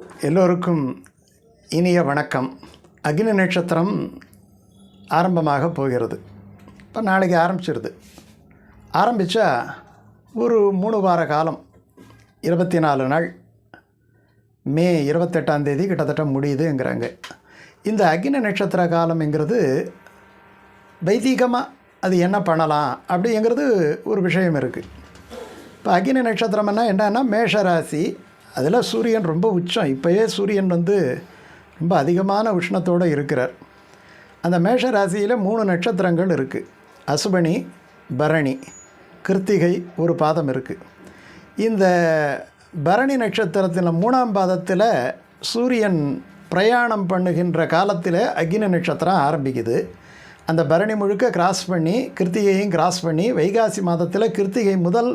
எல்லோருக்கும் இனிய வணக்கம். அக்னி நட்சத்திரம் ஆரம்பமாக போகிறது. இப்போ நாளைக்கு ஆரம்பிச்சிருது. ஆரம்பித்தா ஒரு மூணு வார காலம் இருபத்தி நாலு நாள். மே இருபத்தெட்டாம் தேதி கிட்டத்தட்ட முடியுதுங்கிறாங்க. இந்த அக்னி நட்சத்திர காலம்ங்கிறது வைதீகமாக அது என்ன பண்ணலாம் அப்படிங்கிறது ஒரு விஷயம் இருக்குது இப்போ அக்னி நட்சத்திரம்னா என்னன்னா மேஷ ராசி அதில் சூரியன் ரொம்ப உச்சம். இப்போயே சூரியன் வந்து ரொம்ப அதிகமான உஷ்ணத்தோடு இருக்கிறார். அந்த மேஷ ராசியில் மூணு நட்சத்திரங்கள் இருக்குது அசுபனி பரணி கிருத்திகை ஒரு பாதம் இருக்குது இந்த பரணி நட்சத்திரத்தில் மூணாம் பாதத்தில் சூரியன் பிரயாணம் பண்ணுகின்ற காலத்தில் அக்னி நட்சத்திரம் ஆரம்பிக்குது. அந்த பரணி முழுக்க கிராஸ் பண்ணி கிருத்திகையும் கிராஸ் பண்ணி வைகாசி மாதத்தில் கிருத்திகை முதல்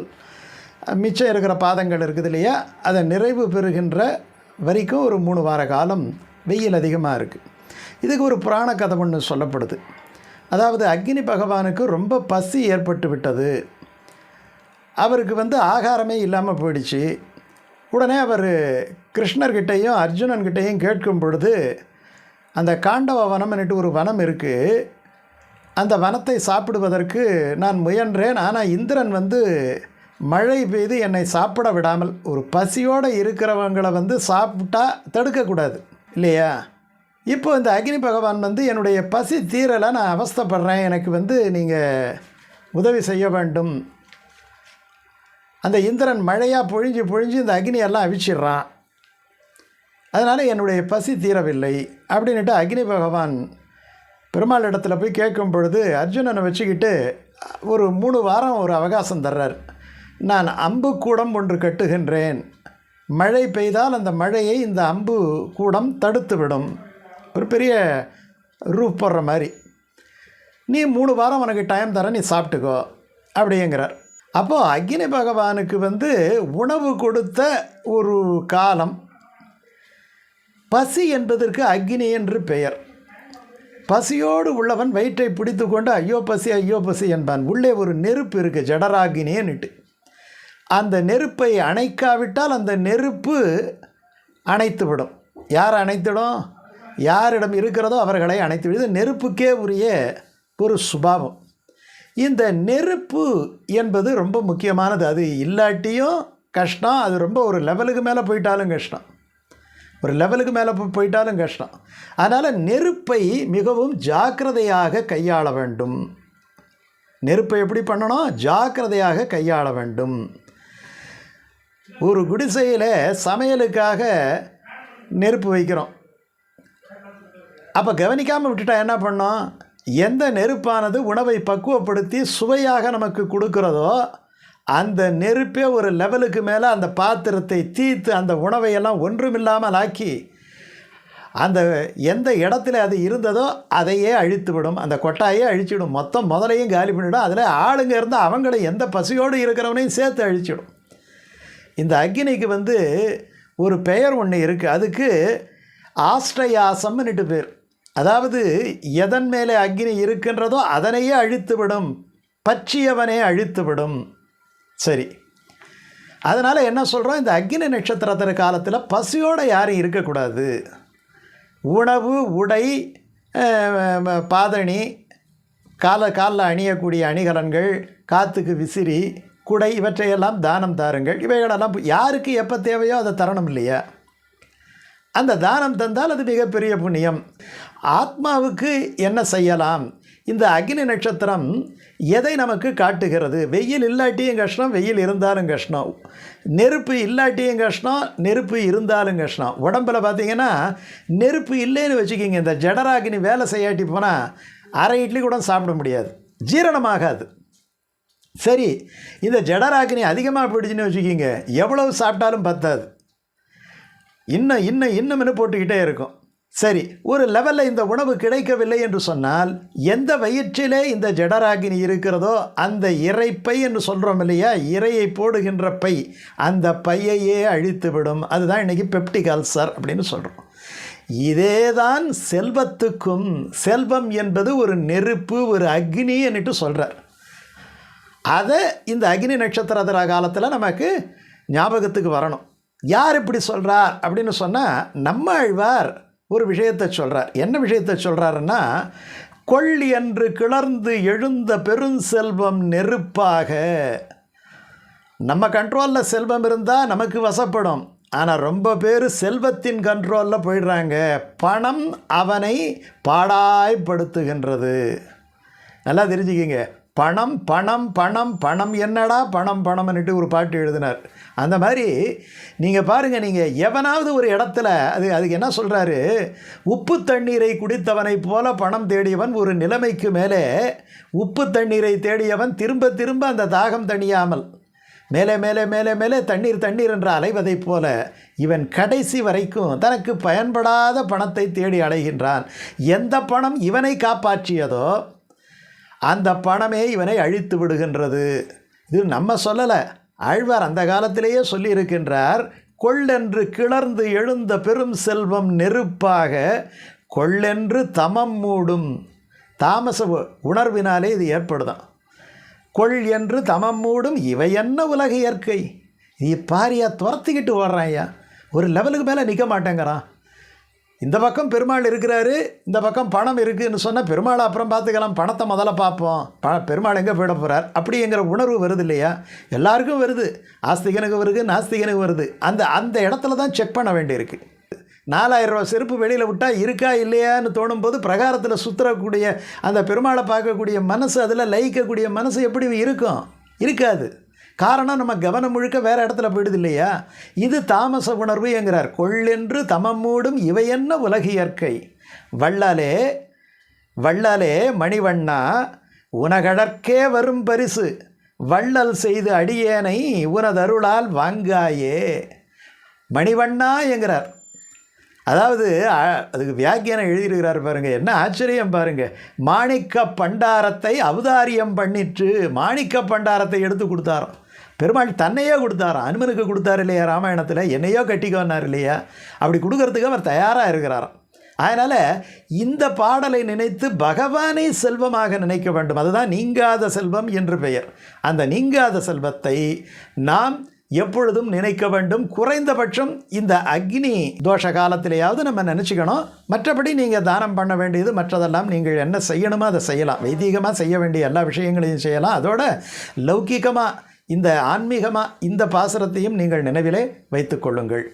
மிச்சம் இருக்கிற பாதங்கள் இருக்குது இல்லையா? அதை நிறைவு பெறுகின்ற வரைக்கும் ஒரு மூணு வார காலம் வெயில் அதிகமாக இருக்குது இதுக்கு ஒரு புராண கதை ஒன்று சொல்லப்படுது. அதாவது அக்னி பகவானுக்கு ரொம்ப பசி ஏற்பட்டு விட்டது. அவருக்கு வந்து ஆகாரமே இல்லாமல் போயிடுச்சு. உடனே அவர் கிருஷ்ணர்கிட்டையும் அர்ஜுனன்கிட்டையும் கேட்கும் பொழுது அந்த காண்டவ வனம்னுட்டு ஒரு வனம் இருக்குது அந்த வனத்தை சாப்பிடுவதற்கு நான் முயன்றேன். ஆனால் இந்திரன் வந்து மழை பெய்து என்னை சாப்பிட விடாமல் ஒரு பசியோடு இருக்கிறவங்களை வந்து சாப்பிட்டா தடுக்கக்கூடாது இல்லையா? இப்போ இந்த அக்னி பகவான் வந்து என்னுடைய பசி தீரலை நான் அவஸ்தைப்படுறேன். எனக்கு வந்து நீங்கள் உதவி செய்ய வேண்டும். அந்த இந்திரன் மழையாக பொழிஞ்சு பொழிஞ்சு இந்த அக்னியெல்லாம் அவிச்சிடுறான். அதனால் என்னுடைய பசி தீரவில்லை அப்படின்ட்டு அக்னி பகவான் பெருமாள் இடத்துல போய் கேட்கும் பொழுது அர்ஜுனனை வச்சுக்கிட்டு ஒரு மூணு வாரம் ஒரு அவகாசம் தர்றார். நான் அம்பு கூடம் ஒன்று கட்டுகின்றேன். மழை பெய்தால் அந்த மழையை இந்த அம்பு கூடம் தடுத்துவிடும். ஒரு பெரிய ரூப் போடுற மாதிரி. நீ மூணு வாரம் உனக்கு டைம் தரேன் நீ சாப்பிட்டுக்கோ அப்படிங்கிறார். அப்போது அக்னி பகவானுக்கு வந்து உணவு கொடுத்த ஒரு காலம். பசி என்பதற்கு அக்னி என்று பெயர். பசியோடு உள்ளவன் வயிற்றை பிடித்து கொண்டு ஐயோ பசி ஐயோ பசி என்பான். உள்ளே ஒரு நெருப்பு இருக்குது ஜடராகினின்னுட்டு. அந்த நெருப்பை அணைக்காவிட்டால் அந்த நெருப்பு அணைத்துவிடும். யார் அணைத்திடும்? யாரிடம் இருக்கிறதோ அவர்களை அணைத்து இது நெருப்புக்கே உரிய ஒரு சுபாவம். இந்த நெருப்பு என்பது ரொம்ப முக்கியமானது. அது இல்லாட்டியும் கஷ்டம். அது ரொம்ப ஒரு லெவலுக்கு மேலே போயிட்டாலும் கஷ்டம். ஒரு லெவலுக்கு மேலே போயிட்டாலும் கஷ்டம். அதனால் நெருப்பை மிகவும் ஜாக்கிரதையாக கையாள வேண்டும். நெருப்பை எப்படி பண்ணணும்? ஜாக்கிரதையாக கையாள வேண்டும். ஒரு குடிசையில் சமையலுக்காக நெருப்பு வைக்கிறோம். அப்போ கவனிக்காமல் விட்டுட்டா என்ன பண்ணோம்? எந்த நெருப்பானது உணவை பக்குவப்படுத்தி சுவையாக நமக்கு கொடுக்கிறதோ அந்த நெருப்பே ஒரு லெவலுக்கு மேலே அந்த பாத்திரத்தை தீர்த்து அந்த உணவையெல்லாம் ஒன்றுமில்லாமல் ஆக்கி அந்த எந்த இடத்துல அது இருந்ததோ அதையே அழித்து விடும். அந்த கொட்டாயே அழிச்சிடும் மொத்தம் முதலையும் காலி பண்ணிவிடும் அதில் ஆளுங்க இருந்தால் அவங்களை எந்த பசியோடு இருக்கிறவனையும் சேர்த்து அழிச்சிடும். இந்த அக்னிக்கு வந்து ஒரு பெயர் ஒன்று இருக்குது அதுக்கு ஆஷ்டயாசம்னுட்டு பேர். அதாவது எதன் மேலே அக்னி இருக்கின்றதோ அதனையே அழித்துவிடும். பற்றியவனே அழித்துவிடும். சரி. அதனால் என்ன சொல்கிறோம் இந்த அக்னி நட்சத்திரத்திற காலத்தில் பசியோடு யாரும் இருக்கக்கூடாது. உணவு உடை பாதணி கால காலில் அணியக்கூடிய அணிகலன்கள் காற்றுக்கு விசிறி குடை இவற்றையெல்லாம் தானம் தாருங்கள். இவைகளெல்லாம் யாருக்கு எப்போ தேவையோ அதை தரணும் இல்லையா? அந்த தானம் தந்தால் அது மிகப்பெரிய புண்ணியம். ஆத்மாவுக்கு என்ன செய்யலாம்? இந்த அக்னி நட்சத்திரம் எதை நமக்கு காட்டுகிறது? வெயில் இல்லாட்டியும் கஷ்டம் வெயில் இருந்தாலும் கஷ்டம். நெருப்பு இல்லாட்டியும் கஷ்டம் நெருப்பு இருந்தாலும் கஷ்டம். உடம்பில் பார்த்தீங்கன்னா நெருப்பு இல்லைன்னு வச்சுக்கிங்க. இந்த ஜடராகினி வேலை செய்யாட்டி போனால் அரை இட்லி கூட சாப்பிட முடியாது. ஜீரணமாகாது. சரி இந்த ஜடராக்கினி அதிகமாக பிடிச்சுன்னு வச்சுக்கிங்க. எவ்வளவு சாப்பிட்டாலும் பத்தாது. இன்னும் இன்னும் இன்னும்னு போட்டுக்கிட்டே இருக்கும். சரி ஒரு லெவலில் இந்த உணவு கிடைக்கவில்லை என்று சொன்னால் எந்த வயிற்றிலே இந்த ஜடராகினி இருக்கிறதோ அந்த இறைப்பை என்று சொல்கிறோம் இல்லையா? இறையை போடுகின்ற பை. அந்த பையையே அழித்து விடும் அதுதான் இன்றைக்கி பெப்டிக் அல்சர் அப்படின்னு சொல்கிறோம் இதே தான் செல்வத்துக்கும் செல்வம் என்பது ஒரு நெருப்பு ஒரு அக்னி என்னட்டு சொல்கிறார் அதை இந்த அக்னி நட்சத்திர காலத்தில் நமக்கு ஞாபகத்துக்கு வரணும். யார் இப்படி சொல்கிறார் அப்படின்னு சொன்னால் நம்ம ஆழ்வார் ஒரு விஷயத்தை சொல்கிறார் என்ன விஷயத்தை சொல்கிறாருன்னா கொள் என்று கிளர்ந்து எழுந்த பெருஞ்செல்வம் நெருப்பாக. நம்ம கண்ட்ரோலில் செல்வம் இருந்தால் நமக்கு வசப்படும். ஆனால் ரொம்ப பேர் செல்வத்தின் கண்ட்ரோலில் போயிடுறாங்க. பணம் அவனை பாடாய்படுத்துகின்றது நல்லா தெரிஞ்சுக்கிங்க. பணம் பணம் பணம் பணம் என்னடா பணம் பணம்னுட்டு ஒரு பாட்டு எழுதினார். அந்த மாதிரி நீங்கள் பாருங்கள் நீங்கள் எவனாவது ஒரு இடத்துல அது அதுக்கு என்ன சொல்கிறாரு உப்பு தண்ணீரை குடித்தவனைப் போல பணம் தேடியவன் ஒரு நிலைமைக்கு மேலே உப்பு தண்ணீரை தேடியவன் திரும்ப திரும்ப அந்த தாகம் தணியாமல் மேலே மேலே மேலே மேலே தண்ணீர் தண்ணீர் என்று அலைவதைப் போல இவன் கடைசி வரைக்கும் தனக்கு பயன்படாத பணத்தை தேடி அலைகின்றான். எந்த பணம் இவனை காப்பாற்றியதோ அந்த பணமே இவனை அழித்து விடுகின்றது. இது நம்ம சொல்லலை. ஆழ்வார் அந்த காலத்திலேயே சொல்லியிருக்கின்றார் கொள்ளென்று கிளர்ந்து எழுந்த பெரும் செல்வம் நெருப்பாக கொள்ளென்று தமம் மூடும். தாமச உணர்வினாலே இது ஏற்படுதான். கொள் என்று தமம் மூடும் இவை என்ன உலக இயற்கை? நீ பாரியா துரத்திக்கிட்டு ஓடுறான் ஐயா ஒரு லெவலுக்கு மேலே நிற்க மாட்டேங்கிறான். இந்த பக்கம் பெருமாள் இருக்கிறாரு இந்த பக்கம் பணம் இருக்குதுன்னு சொன்னால் பெருமாளை அப்புறம் பார்த்துக்கலாம் பணத்தை முதல்ல பார்ப்போம். ப பெருமாள் எங்கே போயிட போகிறார் அப்படிங்கிற உணர்வு வருது இல்லையா? எல்லாருக்கும் வருது. ஆஸ்திகனுக்கு வருது நாஸ்திகனுக்கு வருது. அந்த அந்த இடத்துல தான் செக் பண்ண வேண்டியிருக்கு. நாலாயிரரூவா செருப்பு வெளியில் விட்டால் இருக்கா இல்லையான்னு தோணும் போது பிரகாரத்தில் சுற்றக்கூடிய அந்த பெருமாளை பார்க்கக்கூடிய மனசு அதில் லயிக்கக்கூடிய மனசு எப்படி இருக்கும்? இருக்காது. காரணம் நம்ம கவனம் முழுக்க வேறு இடத்துல போயிடுது இல்லையா? இது தாமச உணர்வு என்கிறார். கொள்ளென்று தமம் மூடும் இவையென்ன உலக இயற்கை? வள்ளலே வள்ளலே மணிவண்ணா உனகடற்கே வரும் பரிசு. வள்ளல் செய்து அடியேனை உனதருளால் வாங்காயே. மணிவண்ணா என்கிறார். அதாவது அதுக்கு வியாக்கியானம் எழுதியிருக்கிறார் பாருங்க. என்ன ஆச்சரியம் பாருங்க. மாணிக்க பண்டாரத்தை அவதாரியம் பண்ணிட்டு மாணிக்க பண்டாரத்தை எடுத்து கொடுத்தாரோ பெருமாள் தன்னையே கொடுத்தாராம் அனுமனுக்கு கொடுத்தாரு இல்லையா ராமாயணத்தில்? என்னையோ கட்டிக்கோன்னார் இல்லையா? அப்படி கொடுக்கறதுக்கு அவர் தயாராக இருக்கிறாராம். அதனால் இந்த பாடலை நினைத்து பகவானை செல்வமாக நினைக்க வேண்டும். அதுதான் நீங்காத செல்வம் என்று பெயர். அந்த நீங்காத செல்வத்தை நாம் எப்பொழுதும் நினைக்க வேண்டும். குறைந்தபட்சம் இந்த அக்னி தோஷ காலத்திலேயாவது நம்ம நினச்சிக்கணும். மற்றபடி நீங்கள் தானம் பண்ண வேண்டியது மற்றதெல்லாம் நீங்கள் என்ன செய்யணுமோ அதை செய்யலாம். வைதீகமாக செய்ய வேண்டிய எல்லா விஷயங்களையும் செய்யலாம். அதோட லௌகிகமாக இந்த ஆன்மீகமாக இந்த பாசுரத்தையும் நீங்கள் நினைவிலே வைத்துக்கொள்ளுங்கள்